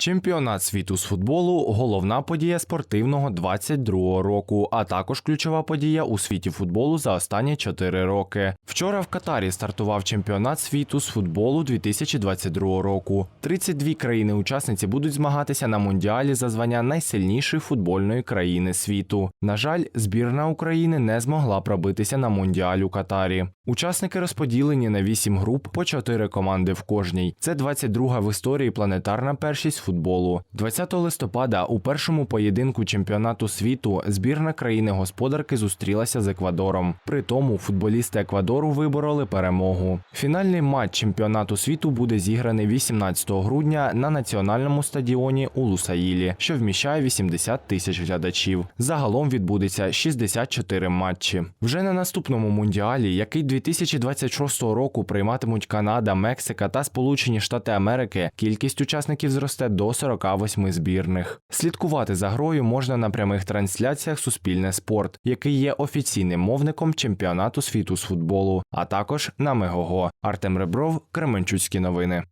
Чемпіонат світу з футболу головна подія спортивного 22-го року, а також ключова подія у світі футболу за останні 4 роки. Вчора в Катарі стартував чемпіонат світу з футболу 2022 року. 32 країни-учасниці будуть змагатися на мундіалі за звання найсильнішої футбольної країни світу. На жаль, збірна України не змогла пробитися на мундіаль у Катарі. Учасники розподілені на 8 груп по 4 команди в кожній. Це 22-га в історії планетарна першість футболу. 20 листопада у першому поєдинку чемпіонату світу збірна країни-господарки зустрілася з Еквадором. При тому футболісти Еквадору вибороли перемогу. Фінальний матч чемпіонату світу буде зіграний 18 грудня на національному стадіоні у Лусаїлі, що вміщає 80 тисяч глядачів. Загалом відбудеться 64 матчі. Вже на наступному мундіалі, який 2026 року прийматимуть Канада, Мексика та Сполучені Штати Америки, кількість учасників зросте до 48 збірних. Слідкувати за грою можна на прямих трансляціях Суспільне спорт, який є офіційним мовником чемпіонату світу з футболу, а також на Мегого. Артем Ребров, Кременчуцькі новини.